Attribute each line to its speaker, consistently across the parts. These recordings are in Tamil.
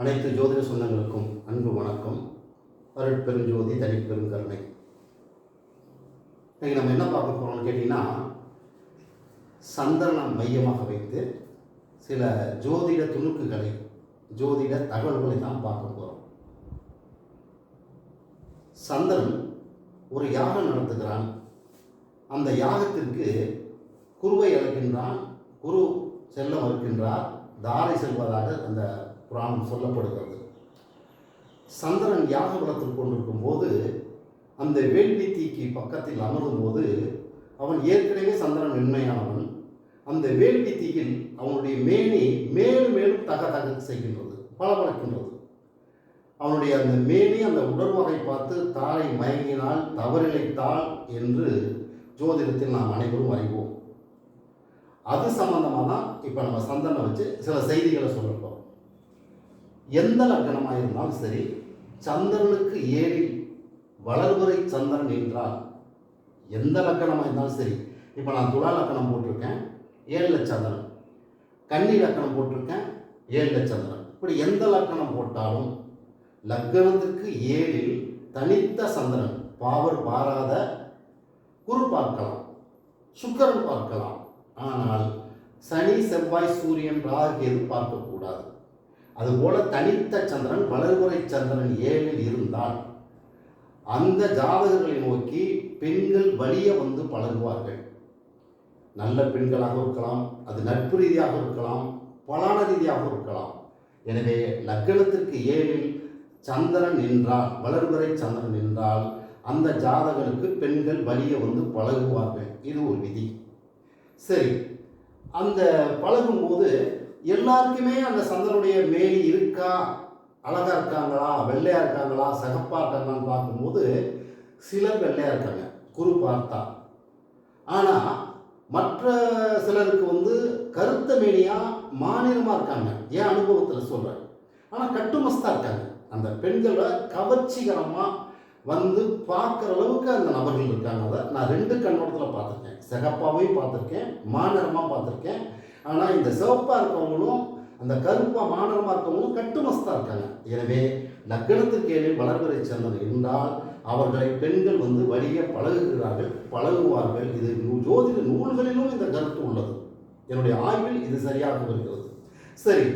Speaker 1: அனைத்து ஜோதிட சொந்தங்களுக்கும் அன்பு வணக்கம். அருட்பெருஞ்சோதி தனிப்பெருங்கருணை இன்னைக்கு நம்ம என்ன பார்க்க போகிறோம்னு கேட்டிங்கன்னா சந்திரனை மையமாக வைத்து சில ஜோதிட துணுக்குகளை ஜோதிட தகவல்களை தான் பார்க்க போகிறோம் சந்திரன் ஒரு யாகம் நடத்துகிறான். அந்த யாகத்திற்கு குருவை அழைக்கின்றான். குரு செல்ல மறுக்கின்றார் தாரை செல்வதாக அந்த புராணம் சொல்லப்படுகிறது. சந்திரன் யாக குலத்தில் கொண்டிருக்கும் போது அந்த வேள்வி தீக்கு பக்கத்தில் அமரும் போது அவன் ஏற்கனவே சந்திரன் மென்மையானவன். அந்த வேள்வி தீயில் அவனுடைய மேனி மேலும் மேலும் தக தக செய்கின்றது பளபளக்கின்றது. அவனுடைய அந்த மேனி அந்த உடல்வகை பார்த்து தாரை மயங்கினால் தவறிழைத்தாள் என்று ஜோதிடத்தில் நாம் அனைவரும் அறிவோம். அது சம்பந்தமாக தான் இப்போ நம்ம சந்தனை வச்சு சில செய்திகளை சொல்லியிருக்கோம் எந்த லக்கணமாக இருந்தாலும் சரி சந்திரனுக்கு ஏழில் வளர்வரை சந்திரன் என்றால் எந்த லக்கணமாக இருந்தாலும் சரி இப்போ நான் துலா லக்கணம் போட்டிருக்கேன் ஏழில் சந்திரன். கன்னி லக்கணம் போட்டிருக்கேன் ஏழில் சந்திரன். இப்படி எந்த லக்கணம் போட்டாலும் லக்கணத்துக்கு ஏழில் தனித்த சந்திரன். பாவர் பாராத குரு பார்க்கலாம் சுக்கரன் பார்க்கலாம். ஆனால் சனி செவ்வாய் சூரியன் ராகு எது பார்க்கக்கூடாது? அதுபோல தனித்த சந்திரன் வளர்முறை சந்திரன் ஏழில் இருந்தால் அந்த ஜாதகர்களை நோக்கி பெண்கள் வலிய வந்து பழகுவார்கள். நல்ல பெண்களாக இருக்கலாம் அது நட்பு ரீதியாக இருக்கலாம் பலான ரீதியாக இருக்கலாம். எனவே லக்கணத்திற்கு ஏழில் சந்திரன் என்றால் வளர்வரை சந்திரன் என்றால் அந்த ஜாதகனுக்கு பெண்கள் வலிய வந்து பழகுவார்கள். இது ஒரு விதி. சரி அந்த பழகும்போது எல்லாருக்குமே அந்த சந்திரனுடைய மேலி இருக்கா? அழகா இருக்காங்களா? வெள்ளையா இருக்காங்களா? சகப்பா இருக்காங்களான்னு பார்க்கும்போது சிலர் வெள்ளையா இருக்காங்க. குரு பார்த்தா. ஆனா மற்ற சிலருக்கு வந்து கருத்த மேனியா மாநிலமா இருக்காங்க. என் அனுபவத்தில் சொல்றேன். ஆனா கட்டுமஸ்தா இருக்காங்க. அந்த பெண்களை கவர்ச்சிகரமா வந்து பார்க்குற அளவுக்கு அந்த நபர்கள் இருக்காங்க. அதை நான் ரெண்டு கண்ணோட்டத்தில் பார்த்துருக்கேன். சிகப்பாவையும் பார்த்துருக்கேன். மாநிலமாக பார்த்துருக்கேன். ஆனால் இந்த சிவப்பாக இருக்கவங்களும் அந்த கருப்பாக மாணவமாக இருக்கவங்களும் கட்டுமஸ்தாக இருக்காங்க. எனவே லக்கணத்துக்கு ஏழை வளர்வரை என்றால் இருந்தால் அவர்களை பெண்கள் வந்து வழிய பழகுகிறார்கள் பழகுவார்கள். இது ஜோதிட நூல்களிலும் இந்த கருத்து உள்ளது. என்னுடைய ஆய்வில் இது சரியாக வருகிறது. சரி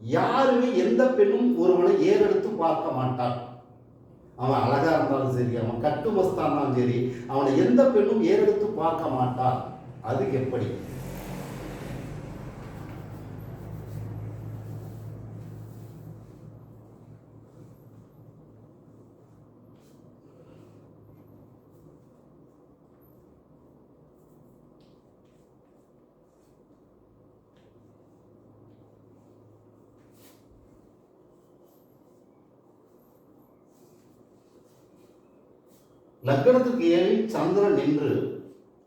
Speaker 1: யாருமே எந்த பெண்ணும் ஒருவனை ஏறெடுத்து பார்க்க மாட்டான். அவன் அழகா இருந்தாலும் சரி அவன் கட்டுமஸ்தான் இருந்தாலும் சரி அவனை எந்த பெண்ணும் ஏறெடுத்து பார்க்க மாட்டான். அது எப்படி? லக்கணத்துக்கு ஏழில் சந்திரன் நின்று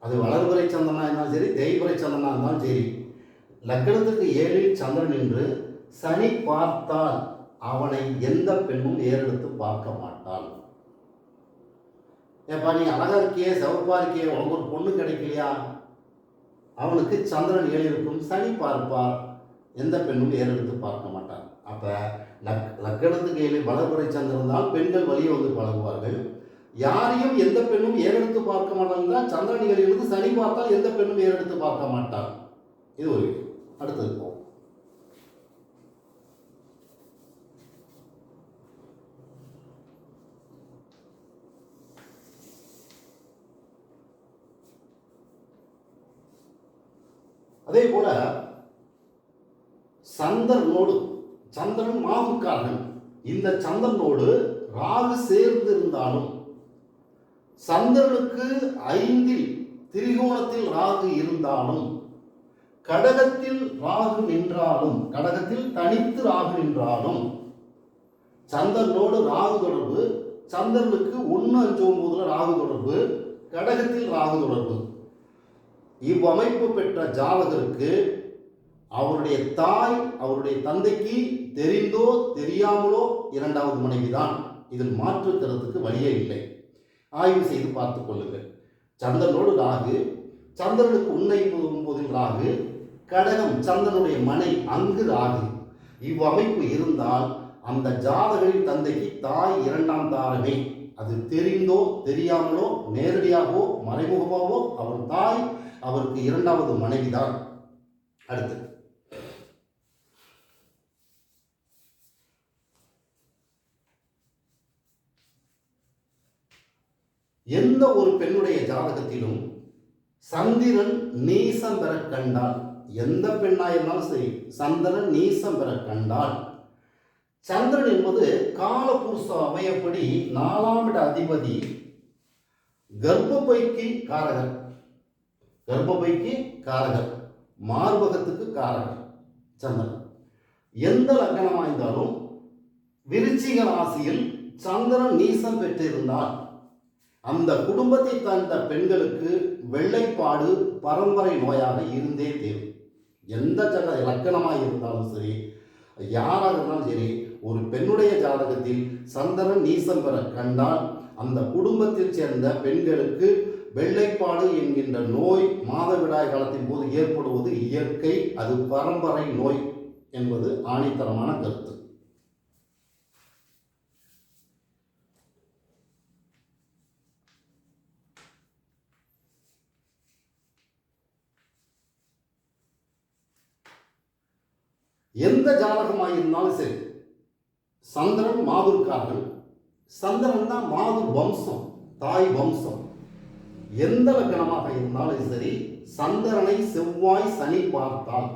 Speaker 1: அது வளர்வரை சந்திரனா இருந்தாலும் சரி தேய்வரை சந்திரனா இருந்தாலும் சரி லக்கணத்துக்கு ஏழில் சந்திரன் நின்று சனி பார்த்தால் அவனை எந்த பெண்ணும் ஏறெடுத்து பார்க்க மாட்டாள். ஏப்பா நீ அழகா இருக்கியே சிவப்பா இருக்கியே உனக்கு ஒரு பொண்ணு கிடைக்கலையா? அவனுக்கு சந்திரன் ஏழு இருக்கும் சனி பார்ப்பார் எந்த பெண்ணும் ஏறெடுத்து பார்க்க மாட்டார் அப்ப லக் லக்கணத்துக்கு ஏழு வளர்புரை சந்திரன் தான் பெண்கள் வழியே வந்து பழகுவார்கள். யாரையும் எந்த பெண்ணும் ஏறெடுத்து பார்க்க மாட்டாங்க சந்திரன் இருந்து சனி பார்த்தால் எந்த பெண்ணும் ஏறெடுத்து பார்க்க மாட்டான். இது ஒரு அடுத்தது அதே போல சந்திரனோடு சந்திரன் மாவுக்காரன் இந்த சந்திரனோடு ராகு சேர்ந்து இருந்தாலும் சந்திரனுக்கு ஐந்தில் திரிகோணத்தில் ராகு இருந்தாலும் கடகத்தில் ராகு நின்றாலும் கடகத்தில் தனித்து ராகு நின்றாலும் சந்திரனோடு ராகு தொடர்பு சந்திரனுக்கு ஒன்று அஞ்சு ஒன்பதுல ராகு தொடர்பு கடகத்தில் ராகு தொடர்பு. இவ்வமைப்பு பெற்ற ஜாதகருக்கு அவருடைய தாய் அவருடைய தந்தைக்கு தெரிந்தோ தெரியாமலோ இரண்டாவது மனைவிதான். இதில் மாற்று கருத்துக்கு வழியே இல்லை. ஆய்வு செய்து பார்த்துக் கொள்ளுங்கள். சந்திரனோடு ராகு சந்திரனுக்கு உன்னை ஒன்பதில் ராகு கடகம் சந்திரனுடைய மனை அங்கு ராகு. இவ்வமைப்பு இருந்தால் அந்த ஜாதகரின் தந்தைக்கு தாய் இரண்டாம் தாரமே. அது தெரிந்தோ தெரியாமலோ நேரடியாகவோ மறைமுகமாகவோ அவர் தாய் அவருக்கு இரண்டாவது மனைவிதான். அடுத்து எந்த ஒரு பெண்ணுடைய ஜாதகத்திலும் சந்திரன் நீசம் பெற கண்டால் எந்த பெண்ணாயிருந்தாலும் சரி சந்திரன் நீசம் பெற கண்டால் சந்திரன் என்பது காலபுருஷ அமையப்படி நாலாம் இட அதிபதி கர்ப்பப்பைக்கு காரகர் கர்ப்பப்பைக்கு காரகர் மார்பகத்துக்கு காரகர் சந்திரன். எந்த லக்கணமாக இருந்தாலும் விருச்சிக ராசியில் சந்திரன் நீசம் பெற்றிருந்தால் அந்த குடும்பத்தை சார்ந்த பெண்களுக்கு வெள்ளைப்பாடு பரம்பரை நோயாக இருந்தே தேவை எந்த ஜக இலக்கணமாக இருந்தாலும் சரி யாராக இருந்தாலும் சரி ஒரு பெண்ணுடைய ஜாதகத்தில் சந்திரன் நீசம் பெற கண்டால் அந்த குடும்பத்தில் சேர்ந்த பெண்களுக்கு வெள்ளைப்பாடு என்கின்ற நோய் மாதவிடாய் காலத்தின் போது ஏற்படுவது இயற்கை அது பரம்பரை நோய் என்பது ஆணித்தரமான கருத்து. எந்த ஜாதகமாக இருந்தாலும் சரி சந்திரன் மாதுருக்காரன் சந்திரன் தான் மாது வம்சம் தாய் வம்சம். எந்த லக்கணமாக இருந்தாலும் சரி சந்திரனை செவ்வாய் சனி பார்த்தால்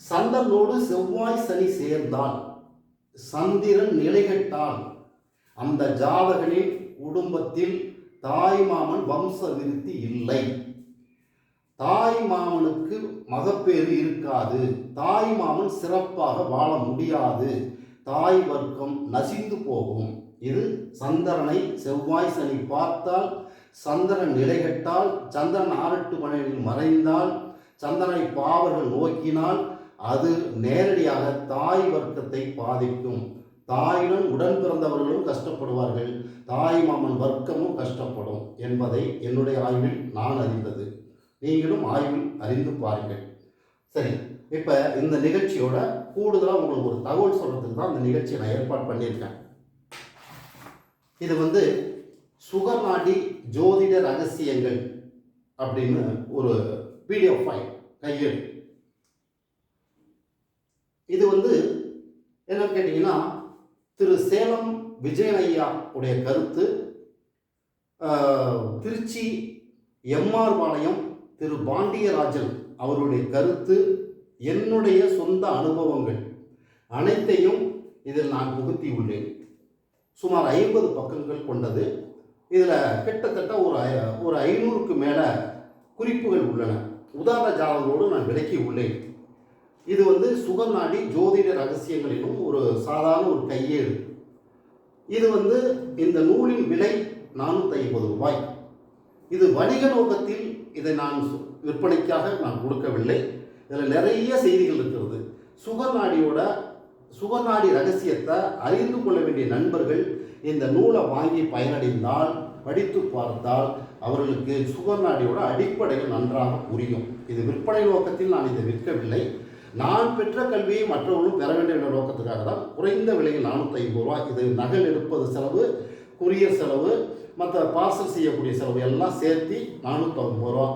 Speaker 1: சந்திரனோடு செவ்வாய் சனி சேர்ந்தால் சந்திரன் நிலைகட்டால் அந்த ஜாதகனின் குடும்பத்தில் தாய் மாமன் வம்ச விருத்தி இல்லை. தாய் மாமனுக்கு மகப்பேறு இருக்காது. தாய் மாமன் சிறப்பாக வாழ முடியாது. தாய் வர்க்கம் நசிந்து போகும். இது சந்திரனை செவ்வாய் சனி பார்த்தால் சந்திரன் நிலைகட்டால் சந்திரன் ஆரட்டு மனையில் மறைந்தால் சந்திரனை பாவர்கள் நோக்கினால் அது நேரடியாக தாய் வர்க்கத்தை பாதிக்கும். தாயுடன் உடன் பிறந்தவர்களும் கஷ்டப்படுவார்கள். தாய் மாமன் வர்க்கமும் கஷ்டப்படும் என்பதை என்னுடைய ஆய்வில் நான் அறிந்தது. நீங்களும் ஆய்வில் அறிந்து பாருங்கள். சரி இப்போ இந்த நிகழ்ச்சியோட கூடுதலாக உங்களுக்கு ஒரு தகவல் சொல்கிறதுக்கு தான் இந்த நிகழ்ச்சியை நான் ஏற்பாடு பண்ணியிருக்கேன். இது வந்து சுகநாடி ஜோதிட ரகசியங்கள் அப்படின்னு ஒரு பிடிஎஃப் ஃபைல் கையெழு இது வந்து என்ன கேட்டிங்கன்னா திரு சேலம் விஜயனையா உடைய கருத்து திருச்சி எம்ஆர் பாளையம் திரு பாண்டியராஜன் அவருடைய கருத்து என்னுடைய சொந்த அனுபவங்கள் அனைத்தையும் இதில் நான் புகுத்தி உள்ளேன். சுமார் ஐம்பது பக்கங்கள் கொண்டது. இதில் கிட்டத்தட்ட ஒரு ஒரு ஐநூறுக்கு மேலே குறிப்புகள் உள்ளன. உதாரண ஜாதகங்களோடு நான் விளக்கி உள்ளேன். இது வந்து சுகநாடி ஜோதிட ரகசியங்களிலும் ஒரு சாதாரண ஒரு கையேடு. இது வந்து இந்த நூலின் விலை நானூற்றி ஐம்பது ரூபாய். இது வணிக நோக்கத்தில் இதை நான் சு- விற்பனைக்காக நான் கொடுக்கவில்லை. இதில் நிறைய செய்திகள் இருக்கிறது. சுகநாடியோட சுகநாடி ரகசியத்தை அறிந்து கொள்ள வேண்டிய நண்பர்கள் இந்த நூலை வாங்கி பயனடைந்தால் படித்து பார்த்தால் அவர்களுக்கு சுகநாடியோட அடிப்படைகள் நன்றாக புரியும். இது விற்பனை நோக்கத்தில் நான் இதை விற்கவில்லை. நான் பெற்ற கல்வியை மற்றவர்களும் பெற வேண்டும் என்ற நோக்கத்துக்காக தான் குறைந்த விலையில் நானூற்றி ஐம்பது ரூபா இது நகல் எடுப்பது செலவு கொரியர் செலவு மற்ற பார்சல் செய்யக்கூடிய செலவு எல்லாம் சேர்த்து நானூற்றம்பது ரூபா.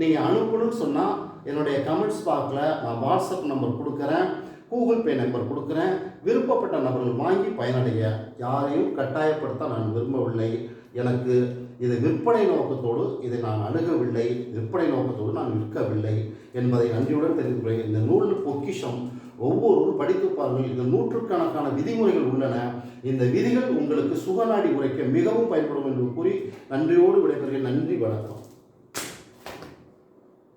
Speaker 1: நீங்கள் அனுப்பணும்னு சொன்னால் என்னுடைய கமெண்ட்ஸ் பாக்ஸில் நான் வாட்ஸ்அப் நம்பர் கொடுக்குறேன் கூகுள் பே நம்பர் கொடுக்குறேன். விருப்பப்பட்ட நபர்கள் வாங்கி பயனடைய. யாரையும் கட்டாயப்படுத்த நான் விரும்பவில்லை. எனக்கு இது விற்பனை நோக்கத்தோடு இதை நான் அணுகவில்லை. விற்பனை நோக்கத்தோடு நான் விற்கவில்லை என்பதை நன்றியுடன் தெரிந்து கொள்கிறேன். இந்த நூல் பொக்கிஷம் ஒவ்வொருவரும் படித்து பாருங்கள் இதில் நூற்றுக்கணக்கான விதிமுறைகள் உள்ளன. இந்த விதிகள் உங்களுக்கு சுகநாடி உரைக்க மிகவும் பயன்படும் என்று கூறி நன்றியோடு விடைபெறுகிறேன். நன்றி வணக்கம்.